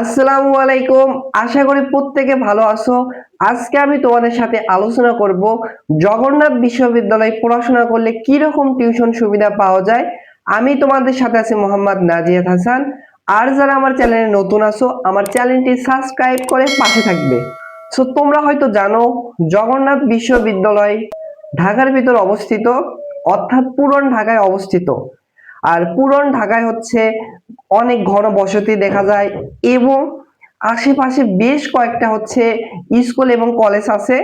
আসসালামু আলাইকুম। আশা করি প্রত্যেকে ভালো আছো। আজকে আমি তোমাদের সাথে আলোচনা করব জগন্নাথ বিশ্ববিদ্যালয়ে পড়াশোনা করলে কি রকম টিউশন সুবিধা পাওয়া যায়। আমি তোমাদের সাথে আছি মোহাম্মদ নাজিয়াত হাসান। আর যারা আমার চ্যানেলে নতুন আছো, আমার চ্যানেলটি সাবস্ক্রাইব করে পাশে থাকবে। সো, তোমরা হয়তো জানো, জগন্নাথ বিশ্ববিদ্যালয় ঢাকার ভিতর অবস্থিত, অর্থাৎ পুরন ঢাকায় অবস্থিত। আর পুরন ঢাকায় হচ্ছে অনেক ঘন বসতি দেখা যায় এবং আশেপাশে বেশ কয়েকটা হচ্ছে স্কুল এবং কলেজ আছে,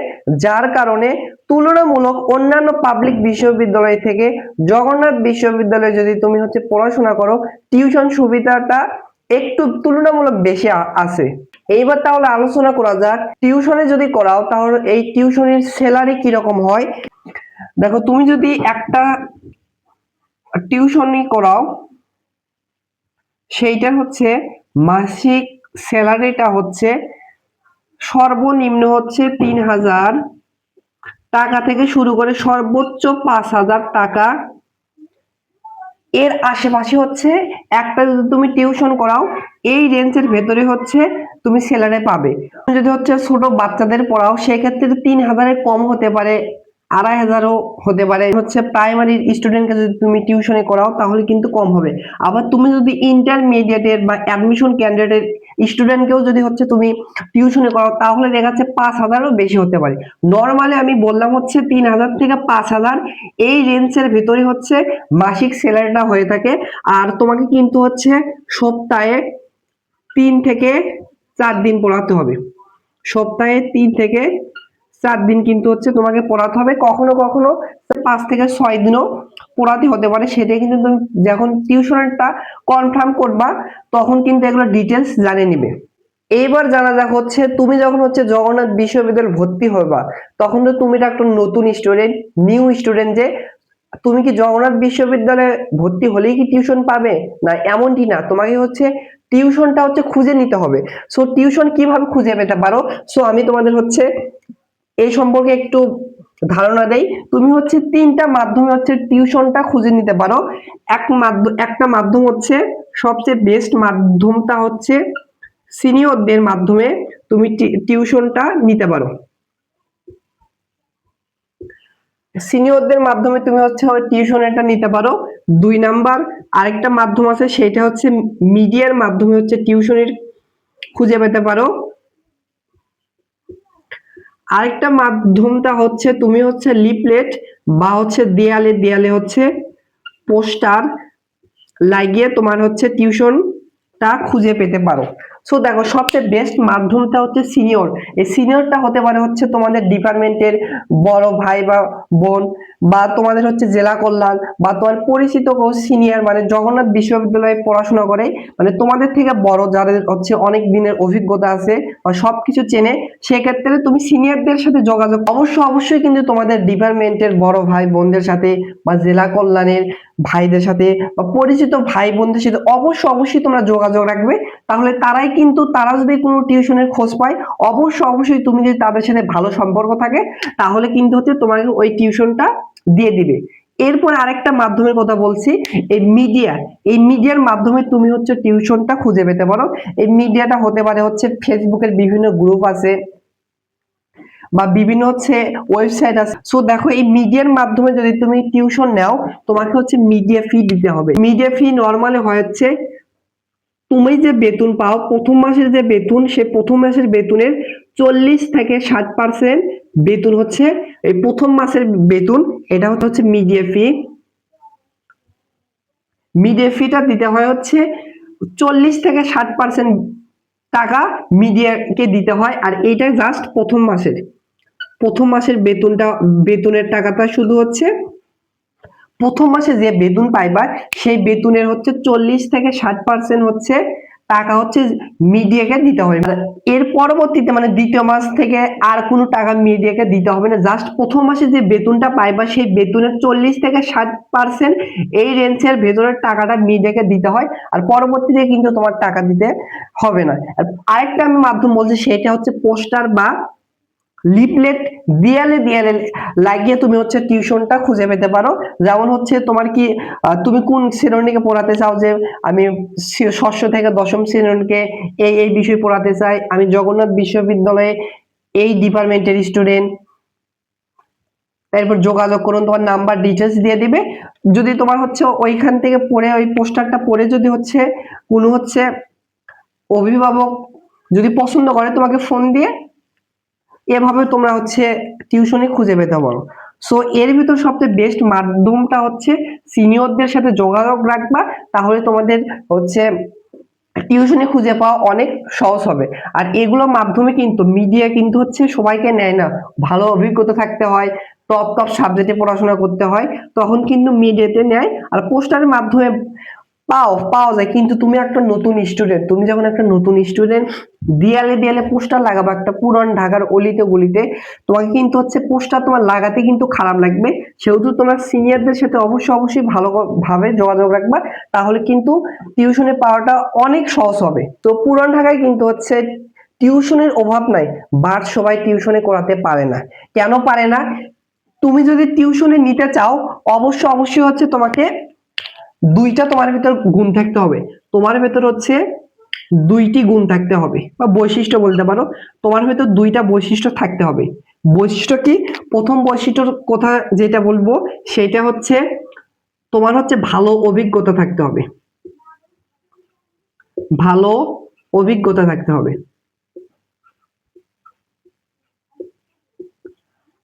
যার কারণে তুলনামূলক অন্যান্য পাবলিক বিশ্ববিদ্যালয় থেকে জগন্নাথ বিশ্ববিদ্যালয়ে যদি তুমি হচ্ছে পড়াশোনা করো, টিউশন সুবিধাটা একটু তুলনামূলক বেশি আছে। এইবার তাহলে আলোচনা করা যাক, টিউশনে যদি করাও তাহলে এই টিউশনের স্যালারি কীরকম হয়? দেখো, তুমি যদি একটা টিউশনি করাও। সেইটা হচ্ছে মাসিক স্যালারিটা হচ্ছে সর্বনিম্ন হচ্ছে তিন হাজার। টাকা থেকে শুরু করে সর্বোচ্চ পাঁচ হাজার টাকা। এর আশেপাশে হচ্ছে একটা যদি তুমি টিউশন করাও, এই রেঞ্জের ভেতরে হচ্ছে তুমি স্যালারি পাবে। যদি হচ্ছে ছোট বাচ্চাদের পড়াও, সেক্ষেত্রে তিন হাজারের কম হতে পারে আড়াই হাজারও হতে পারে। হচ্ছে প্রাইমারি স্টুডেন্টকে যদি তুমি টিউশনে করাও, তাহলে কিন্তু কম হবে। আবার তুমি যদি ইন্টারমিডিয়েটের বা অ্যাডমিশন ক্যান্ডিডেটের স্টুডেন্টকেও যদি হচ্ছে তুমি টিউশনে করাও, তাহলে দেখা যাচ্ছে পাঁচ হাজারও বেশি হতে পারে। নর্মালি আমি বললাম হচ্ছে তিন হাজার থেকে পাঁচ হাজার। এই রেঞ্জের ভিতরে হচ্ছে মাসিক স্যালারিটা হয়ে থাকে। আর তোমাকে কিন্তু হচ্ছে সপ্তাহে তিন থেকে চার দিন পড়াতে হবে। সপ্তাহে তিন থেকে চার দিন কিন্তু হচ্ছে তোমাকে পড়াতে হবে। কখনো কখনো পাঁচ থেকে ছয় দিনও পড়াতে হতে পারে। সেটা কিন্তু তুমি যখন টিউশনটা কনফার্ম করবা, তখন কিন্তু এগুলো ডিটেলস জানিয়ে নিবে। এইবার জানা যাক হচ্ছে, তুমি যখন হচ্ছে জগন্নাথ বিশ্ববিদ্যালয়ে ভর্তি হবা, তখন তো তুমি একটা নতুন স্টুডেন্ট নিউ স্টুডেন্ট যে, তুমি কি জগন্নাথ বিশ্ববিদ্যালয়ে ভর্তি হলেই কি টিউশন পাবে? না, এমনটি না। তোমাকে হচ্ছে টিউশনটা হচ্ছে খুঁজে নিতে হবে। সো টিউশন কীভাবে খুঁজে পেতে পারো? সো আমি তোমাদের হচ্ছে এই সম্পর্কে একটু ধারণা দেই। তুমি হচ্ছে তিনটা মাধ্যমে হচ্ছে টিউশনটা খুঁজে নিতে পারো। এক মাধ্যম একটা মাধ্যম হচ্ছে সবচেয়ে বেস্ট মাধ্যমটা হচ্ছে সিনিয়রদের মাধ্যমে তুমি টিউশনটা নিতে পারো। সিনিয়রদের মাধ্যমে তুমি হচ্ছে টিউশন এটা নিতে পারো। দুই নাম্বার আরেকটা মাধ্যম আছে, সেটা হচ্ছে মিডিয়ার মাধ্যমে হচ্ছে টিউশনের খুঁজে পেতে পারো। আরেকটা মাধ্যমটা হচ্ছে তুমি হচ্ছে লিপলেট বা হচ্ছে দেয়ালে দেয়ালে হচ্ছে পোস্টার লাগিয়ে তোমার হচ্ছে টিউশনটা খুঁজে পেতে পারো। সো দেখো, সবচেয়ে বেস্ট মাধ্যমটা হচ্ছে সিনিয়র এই সিনিয়রটা হতে পারে হচ্ছে তোমাদের ডিপার্টমেন্টের বড় ভাই বা বোন বা তোমাদের হচ্ছে জেলা কল্যাণ বা তোমার পরিচিত কেউ সিনিয়র মানে জগন্নাথ বিশ্ববিদ্যালয়ে পড়াশোনা করে মানে তোমাদের থেকে বড় যাদের হচ্ছে অনেক দিনের অভিজ্ঞতা আছে বা সবকিছু চেনে, সেক্ষেত্রে তুমি সিনিয়রদের সাথে যোগাযোগ অবশ্যই অবশ্যই কিন্তু তোমাদের ডিপার্টমেন্টের বড় ভাই, বোনদের সাথে বা জেলা কল্যাণের ভাইদের সাথে বা পরিচিত ভাই বোনদের সাথে অবশ্যই অবশ্যই তোমরা যোগাযোগ রাখবে। তাহলে তারাই কিন্তু, তারা যদি কোনো টিউশনের খোঁজ পায়, অবশ্যই অবশ্যই তুমি যদি তাদের সাথে ভালো সম্পর্ক থাকে, তাহলে কিন্তু হচ্ছে তোমাকে ওই টিউশনটা দিয়ে দিবে। এরপর আরেকটা মাধ্যমের কথা বলছি, এই মিডিয়া। এই মিডিয়ার মাধ্যমে তুমি হচ্ছে টিউশনটা খুঁজে পেতে পারো। এই মিডিয়াটা হতে পারে হচ্ছে ফেসবুকের বিভিন্ন গ্রুপ আছে। বা বিভিন্ন হচ্ছে ওয়েবসাইট আছে। সো দেখো এই মিডিয়ার মাধ্যমে যদি তুমি টিউশন নাও, তোমাকে হচ্ছে মিডিয়া ফি দিতে হবে। মিডিয়া ফি নর্মালি হচ্ছে, তুমি যে বেতন পাও, প্রথম মাসের যে বেতন, সে প্রথম মাসের বেতনের চল্লিশ থেকে ষাট পার্সেন্ট বেতন হচ্ছে, এই প্রথম মাসের বেতন, এটা হচ্ছে মিডিয়া ফি মিডিয়া ফিটা দিতে হয় হচ্ছে চল্লিশ থেকে ষাট পার্সেন্ট টাকা মিডিয়াকে দিতে হয়, আর এইটা জাস্ট প্রথম মাসের। প্রথম মাসের বেতনটা, বেতনের টাকাটা শুধু হচ্ছে, প্রথম মাসে যে বেতন পাইবার সেই বেতনের হচ্ছে চল্লিশ থেকে ষাট পার্সেন্ট হচ্ছে টাকা হচ্ছে মিডিয়াকে দিতে হবে। মানে এর পরবর্তীতে মানে দ্বিতীয় মাস থেকে আর কোনো টাকা মিডিয়াকে দিতে হবে না। জাস্ট প্রথম মাসে যে বেতনটা পাইবা, সেই বেতনের চল্লিশ থেকে ষাট পার্সেন্ট এই রেঞ্জের ভেতরের টাকাটা মিডিয়াকে দিতে হয়। আর পরবর্তীতে কিন্তু তোমার টাকা দিতে হবে না। আর আরেকটা আমি মাধ্যম বলছি, সেটা হচ্ছে পোস্টার বা লিফলেট দেয়ালে দেয়ালে লাগিয়ে তুমি হচ্ছে টিউশনটা খুঁজে পেতে পারো। যেমন হচ্ছে তোমার কি তুমি কোন শ্রেণীকে পড়াতে চাও যে আমি ষষ্ঠ থেকে দশম শ্রেণীকে এই এই বিষয় পড়াতে চাই, আমি জগন্নাথ বিশ্ববিদ্যালয়ে এই ডিপার্টমেন্টের স্টুডেন্ট। তারপর যোগাযোগ করুন, তোমার নাম্বার ডিটেলস দিয়ে দিবে। যদি তোমার হচ্ছে ওইখান থেকে পড়ে, ওই পোস্টারটা পড়ে যদি হচ্ছে কোনো হচ্ছে অভিভাবক যদি পছন্দ করে তোমাকে ফোন দিয়ে এভাবে তোমরা হচ্ছে টিউশনে খুঁজে পেতে পারো। সো এর ভিতর সবচেয়ে বেস্ট মাধ্যমটা হচ্ছে সিনিয়রদের সাথে যোগাযোগ রাখবা, তাহলে তোমাদের হচ্ছে টিউশনে খুঁজে পাওয়া অনেক সহজ হবে। আর এগুলোর মাধ্যমে কিন্তু মিডিয়া কিন্তু হচ্ছে সবাইকে নেয় না। ভালো অভিজ্ঞতা থাকতে হয় টপ টপ সাবজেক্টে পড়াশোনা করতে হয়, তখন কিন্তু মিডিয়াতে নেয়। আর পোস্টারের মাধ্যমে পাও, পাওয়া যায়। কিন্তু তুমি একটা নতুন স্টুডেন্ট তুমি যখন একটা নতুন স্টুডেন্ট দেয়ালে দেয়ালে পোস্টার লাগাবো, একটা পুরান ঢাকার অলিতে গলিতে, তোমাকে কিন্তু হচ্ছে পোস্টার তোমার লাগাতে কিন্তু খারাপ লাগবে। সেহেতু তোমার সিনিয়রদের সাথে অবশ্যই অবশ্যই ভালোভাবে যোগাযোগ রাখবা, তাহলে কিন্তু টিউশনে পাওয়াটা অনেক সহজ হবে। তো পুরান ঢাকায় কিন্তু হচ্ছে টিউশনের অভাব নাই, বাট সবাই টিউশনে করাতে পারে না। কেন পারে না? তুমি যদি টিউশনে নিতে চাও অবশ্যই অবশ্যই হচ্ছে তোমাকে দুইটা তোমার ভিতর গুণ থাকতে হবে। তোমার ভেতর হচ্ছে দুইটি গুণ থাকতে হবে, বা বৈশিষ্ট্য বলতে পারো। তোমার ভেতর দুইটা বৈশিষ্ট্য থাকতে হবে। বৈশিষ্ট্য কি? প্রথম বৈশিষ্ট্যর কথা যেটা বলব, সেটা হচ্ছে তোমার হচ্ছে ভালো অভিজ্ঞতা থাকতে হবে। ভালো অভিজ্ঞতা থাকতে হবে।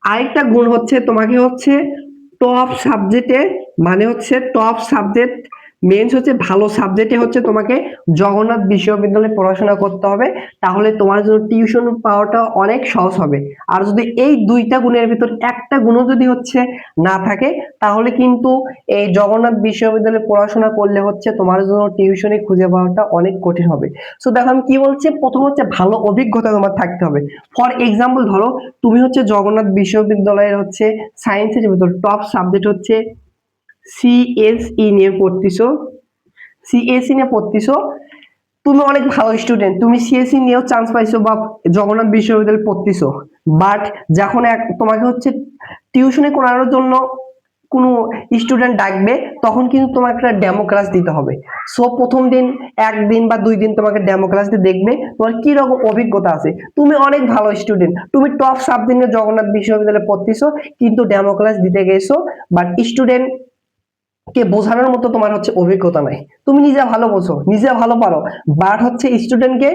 আরেকটা গুণ হচ্ছে, তোমাকে হচ্ছে টপ সাবজেক্টে মানে হচ্ছে টপ সাবজেক্ট মেন্স হচ্ছে ভালো সাবজেক্টে হচ্ছে তোমাকে জগন্নাথ বিশ্ববিদ্যালয়ে পড়াশোনা করতে হবে। তাহলে তোমার জন্য টিউশন পাওয়াটা অনেক সহজ হবে। আর যদি এই দুইটা গুণের ভিতর একটা গুণও যদি হচ্ছে না থাকে, তাহলে কিন্তু এই জগন্নাথ বিশ্ববিদ্যালয়ে পড়াশোনা করলে হচ্ছে তোমার জন্য টিউশনে খুঁজে পাওয়াটা অনেক কঠিন হবে। সো দেখো আমি কি বলছি? প্রথম হচ্ছে ভালো অভিজ্ঞতা তোমার থাকতে হবে। ফর এক্সাম্পল ধরো, তুমি হচ্ছে জগন্নাথ বিশ্ববিদ্যালয়ের হচ্ছে সায়েন্সের ভিতর টপ সাবজেক্ট হচ্ছে সিএসই নিয়ে পড়তেছো? সিএসই নিয়ে পড়তেছো? তুমি অনেক ভালো স্টুডেন্ট তুমি সিএসসি নিয়েও চান্স পাইছো বা জগন্নাথ বিশ্ববিদ্যালয়ে পড়তেছো। বাট যখন এক, তোমাকে হচ্ছে টিউশনে করানোর জন্য কোনো স্টুডেন্ট ডাকবে, তখন কিন্তু তোমাকে একটা ডেমো ক্লাস দিতে হবে। সো প্রথম দিন, একদিন বা দুই দিন তোমাকে ডেমো ক্লাস দিয়ে দেখবে তোমার কি রকম অভিজ্ঞতা আছে। তুমি অনেক ভালো স্টুডেন্ট তুমি টপ সাবজেক্টে জগন্নাথ বিশ্ববিদ্যালয়ে পড়তেছো, কিন্তু ডেমো ক্লাস দিতে গেছো। বাট স্টুডেন্ট কে বোঝানোর মতো তোমার হচ্ছে অভিজ্ঞতা নাই। তুমি নিজে ভালো বোঝো, নিজে ভালো পারো। বাট হচ্ছে স্টুডেন্টকে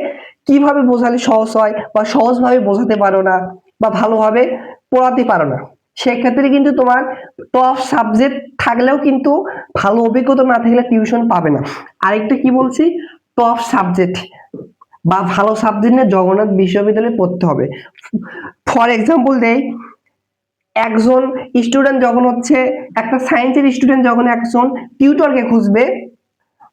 কীভাবে বোঝালে সহজ হয় বা সহজভাবে বোঝাতে পারো না বা ভালোভাবে পড়াতে পারো না? সেক্ষেত্রে কিন্তু তোমার টপ সাবজেক্ট থাকলেও কিন্তু ভালো অভিজ্ঞতা না থাকলে টিউশন পাবে না। আরেকটা কি বলছি? টপ সাবজেক্ট বা ভালো সাবজেক্ট নিয়ে জগন্নাথ বিশ্ববিদ্যালয়ে পড়তে হবে। ফর এক্সাম্পল দেই একজন স্টুডেন্ট যখন হচ্ছে, একটা সায়েন্সের স্টুডেন্ট যখন একজন টিউটরকে খুঁজবে,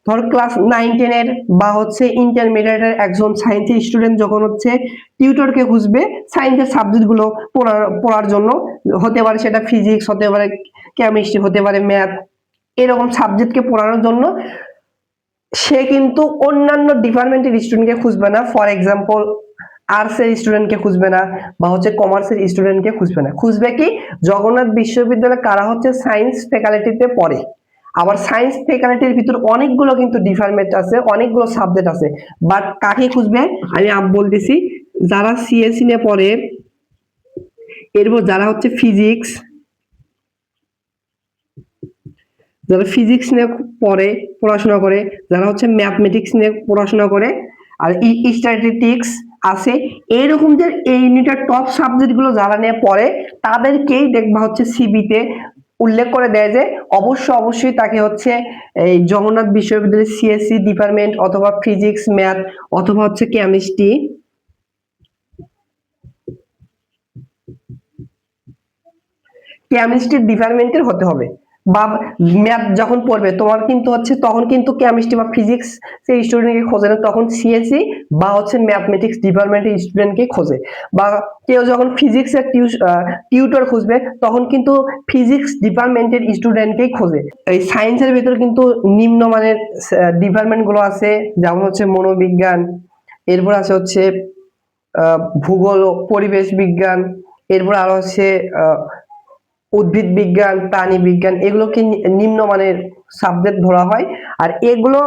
ধর ক্লাস নাইন টেনের বা হচ্ছে ইন্টারমিডিয়েটের একজন সায়েন্সের স্টুডেন্ট যখন হচ্ছে টিউটরকে খুঁজবে সায়েন্সের সাবজেক্টগুলো পড়ার পড়ার জন্য, হতে পারে সেটা ফিজিক্স হতে পারে কেমিস্ট্রি হতে পারে ম্যাথ এরকম সাবজেক্টকে পড়ানোর জন্য, সে কিন্তু অন্যান্য ডিপার্টমেন্টের স্টুডেন্টকে খুঁজবে না। ফর এক্সাম্পল আর্টস এর স্টুডেন্টকে খুঁজবে না বা হচ্ছে কমার্সের স্টুডেন্টকে খুঁজবে না। খুঁজবে কি? জগন্নাথ বিশ্ববিদ্যালয়ে কারা হচ্ছে সায়েন্স ফ্যাকাল্টিতে পড়ে। আবার সায়েন্স ফ্যাকাল্টির ভিতর অনেকগুলো কিন্তু ডিপার্টমেন্ট আছে, অনেকগুলো সাবজেক্ট আছে। বাট কাকে খুঁজবে? আমি আপ বলতেছি, যারা সিএসসি নিয়ে পড়ে, এরপর যারা হচ্ছে ফিজিক্স যারা ফিজিক্স নিয়ে পড়ে, পড়াশোনা করে, যারা হচ্ছে ম্যাথমেটিক্স নিয়ে পড়াশোনা করে, আর স্ট্যাটিস্টিক্স আছে। এইরকম যে এই ইউনিটের টপ সাবজেক্টগুলো যারা নিয়ে পড়ে, তাদেরকেই দেখবা হচ্ছে সিবিতে উল্লেখ করে দেয় যে, অবশ্যই অবশ্যই তাকে হচ্ছে এই জগন্নাথ বিশ্ববিদ্যালয়ের সিএসসি ডিপার্টমেন্ট অথবা ফিজিক্স ম্যাথ অথবা হচ্ছে কেমিস্ট্রি কেমিস্ট্রি ডিপার্টমেন্টের হতে হবে। বা ম্যাথ যখন পড়বে তোমার কিন্তু হচ্ছে তখন কিন্তু কেমিস্ট্রি বা ফিজিক্স সেই স্টুডেন্টকে খোঁজে না তখন সিএসসি বা হচ্ছে ম্যাথমেটিক্স ডিপার্টমেন্টের স্টুডেন্টকে খোঁজে। বা কেউ যখন ফিজিক্সের টিউটর খুঁজবে তখন কিন্তু ফিজিক্স ডিপার্টমেন্টের স্টুডেন্টকেই খোঁজে। এই সায়েন্সের ভিতরে কিন্তু নিম্নমানের ডিপার্টমেন্টগুলো আছে যেমন হচ্ছে মনোবিজ্ঞান এরপর আছে হচ্ছে ভূগোল পরিবেশ বিজ্ঞান এরপর আরও হচ্ছে আহ, উদ্ভিদ বিজ্ঞান, প্রাণী বিজ্ঞান এগুলোকে নিম্নমানের সাবজেক্ট ধরা হয়। আর এগুলো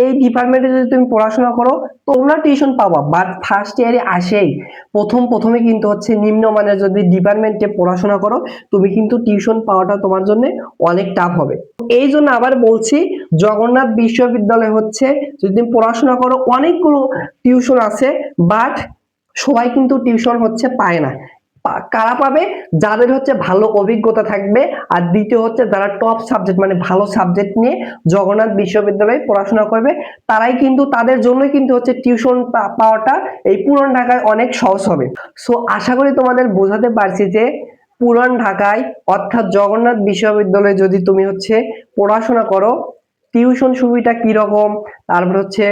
এই ডিপার্টমেন্টে যদি তুমি পড়াশোনা করো তোমরা টিউশন পাবা বাট ফার্স্ট ইয়ারে আসেই। প্রথম, প্রথমে কিন্তু হচ্ছে নিম্নমানের যদি ডিপার্টমেন্টে পড়াশোনা করো, তুমি কিন্তু টিউশন পাওয়াটা তোমার জন্য অনেক টাফ হবে। এই জন্য আবার বলছি, জগন্নাথ বিশ্ববিদ্যালয় হচ্ছে, যদি তুমি পড়াশোনা করো, অনেকগুলো টিউশন আছে বাট সবাই কিন্তু টিউশন হচ্ছে পায় না। কারা পাবে? যাদের হচ্ছে ভালো অভিজ্ঞতা থাকবে। আর দ্বিতীয় হচ্ছে যারা টপ সাবজেক্ট মানে ভালো সাবজেক্ট নিয়ে জগন্নাথ বিশ্ববিদ্যালয়ে পড়াশোনা করবে, তারাই কিন্তু তাদের জন্যই কিন্তু হচ্ছে টিউশন পাওয়াটা এই পুরান ঢাকায় অনেক সহজ হবে। সো আশা করি তোমাদের বোঝাতে পারছি যে পুরান ঢাকায়, অর্থাৎ জগন্নাথ বিশ্ববিদ্যালয়ে যদি তুমি হচ্ছে পড়াশোনা করো টিউশন সুবিধা কি রকম তারপর হচ্ছে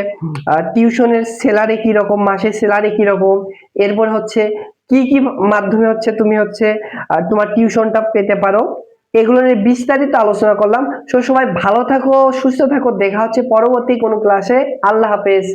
টিউশনের স্যালারি কি রকম মাসের স্যালারি কি রকম এরপর হচ্ছে কি কি মাধ্যমে হচ্ছে তুমি হচ্ছে তোমার টিউশনটা পেতে পারো? এগুলো নিয়ে বিস্তারিত আলোচনা করলাম। সবসময় ভালো থাকো, সুস্থ থাকো। দেখা হচ্ছে পরবর্তী কোনো ক্লাসে আল্লাহ হাফেজ।